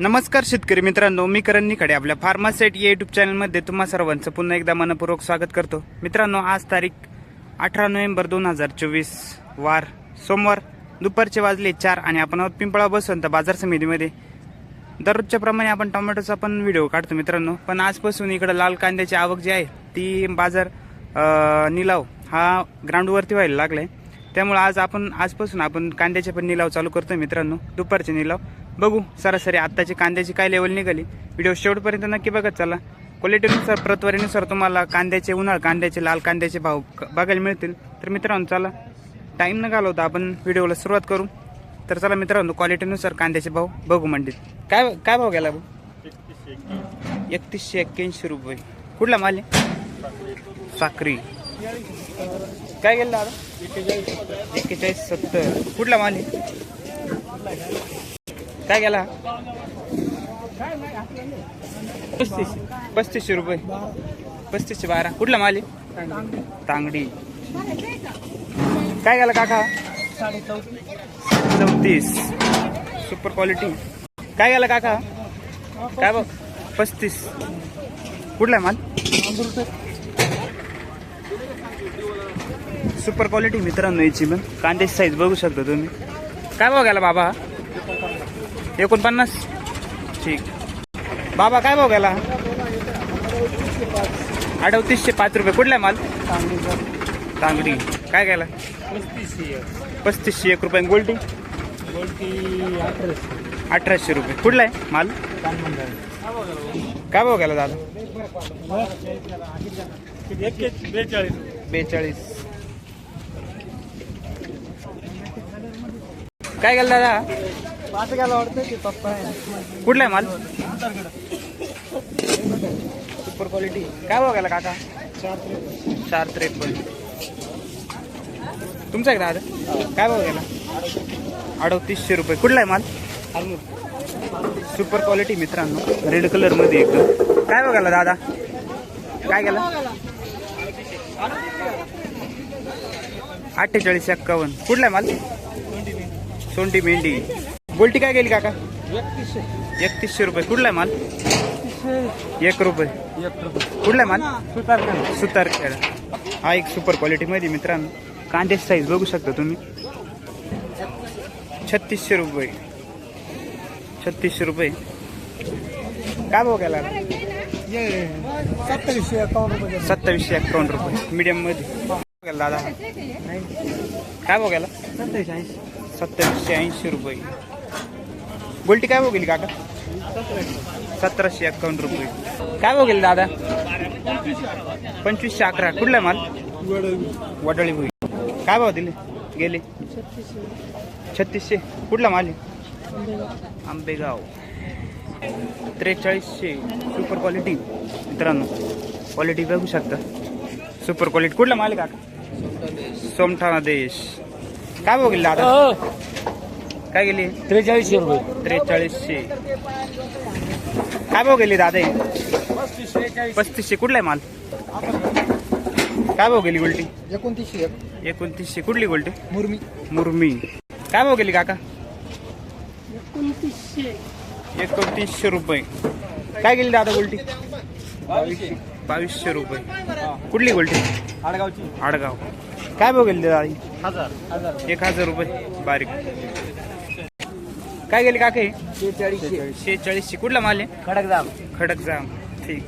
नमस्कार शेतकरी मित्रांनो मी करण निकडे आपल्या फार्मासेट या युट्यूब चॅनलमध्ये तुम्हा सर्वांचं पुन्हा एकदा मनपूर्वक स्वागत करतो. मित्रांनो आज तारीख अठरा नोव्हेंबर दोन हजार चोवीस वार सोमवार दुपारचे वाजले चार आणि आपण आहोत पिंपळा बसवंत बाजार समितीमध्ये. दररोजच्या प्रमाणे आपण टोमॅटोचा पण व्हिडिओ काढतो मित्रांनो पण आजपासून इकडं लाल कांद्याची आवक जी आहे ती बाजार निलाव हा ग्राउंडवरती व्हायला लागला आहे त्यामुळे आज आपण आजपासून आपण कांद्याचे पण निलाव चालू करतो मित्रांनो दुपारचे निलाव. बघू सरासरी आत्ताची कांद्याची काय लेवल निघाली. व्हिडिओ शेवटपर्यंत नक्की बघत चला. क्वालिटीनुसार प्रतवारीनुसार तुम्हाला कांद्याचे उन्हाळ कांद्याचे लाल कांद्याचे भाव बघायला मिळतील. तर मित्रांनो चला. टाईम न घालवता आपण व्हिडिओला सुरुवात करू. तर चला मित्रांनो क्वालिटीनुसार कांद्याचे भाव बघू मंडीत काय काय भाव गेला भाऊ एकतीसशे एक्क्याऐंशी रुपये. कुठला माल आहे? साखरी. काय गेलं दादा? एक्केचाळीस सत्तर. कुठला माल आहे? काय गेला? पस्तीस पस्तीसशे रुपये. पस्तीसशे बारा. कुठला माल आहे? तांगडी. काय गेला काका? चौतीस. सुपर क्वालिटी काय गेला काका? काय बघ? पस्तीस. कुठला आहे माल? सुपर क्वालिटी मित्रांनो याची पण. कांद्याची साईज बघू शकता तुम्ही. काय बघायला बाबा? एकोणपन्नास. ठीक. बाबा काय भाव गेला? अडतीसशे पाच रुपये. कुठला आहे माल? तांगडी काय गेला? पस्तीसशे एक रुपये. गोल्टी? अठराशे रुपये. कुठला आहे माल? काय भाव गेला दादा? बेचाळीस. काय गेलं दादा? वाटतं कुठला आहे माल? सुपर क्वालिटी काय गेला काका? चार त्रेपन्न. तुमचा आहे का दादा? काय गेला? अडतीसशे रुपये. कुठला आहे माल? सुपर क्वालिटी मित्रांनो. रेड कलरमध्ये एकदम. काय गेला दादा? काय गेला? अठ्ठेचाळीस एक्कावन्न. कुठला आहे माल? सोंटी मेंढी. बोलटी काय गेली काका? एकतीसशे. एकतीसशे रुपये. कुठला आहे माल? एक रुपये. एक रुपये. कुठला आहे माल? सुतार सुतार खेळ हा एक सुपर क्वालिटी मध्ये मित्रांनो. कांद्याची साईज बघू शकता तुम्ही. छत्तीसशे रुपये. छत्तीसशे रुपये. काय गेला? सत्तावीसशे अकाउंट रुपये. सत्तावीसशे अकाउंट रुपये. मीडियममध्ये. गेला दादा? काय गेला? सत्तावीसशे ऐंशी. सत्तावीसशे ऐंशी रुपये. गोल्टी काय भाव गेली काका सतराशे अकाउंट रुपये काय भाव गेले दादा पंचवीसशे अकरा कुठला आहे माल वडळी भुई काय भाव दिले गेले छत्तीसशे कुठला माल आहे आंबेगाव त्रेचाळीसशे सुपर क्वालिटी मित्रांनो क्वालिटी बघू शकता सुपर क्वालिटी कुठला माल आहे काका सोमठाणा देश काय भाव गेले दादा काय गेली? त्रेचाळीसशे रुपये. त्रेचाळीसशे. काय भाव गेली दादा हे? पस्तीसशे. कुठला आहे माल? काय भाव गेली गोल्टी? एकोणतीसशे एकोणतीसशे. कुठली गोल्टी? मुरमी. मुरमी. काय भाव गेली काका? एकोणतीसशे. एकोणतीसशे रुपये. काय गेली दादा गोल्टी? बावीसशे रुपये. कुठली गोल्टी? आडगावची. आडगाव. काय भाव गेली दादा ही? हजार. हजार. एक हजार रुपये. बारीक. काय गेली काका? हे शेहेचाळीसशे. कुठला माल आहे? खडक दाम खडक जाम ठीक.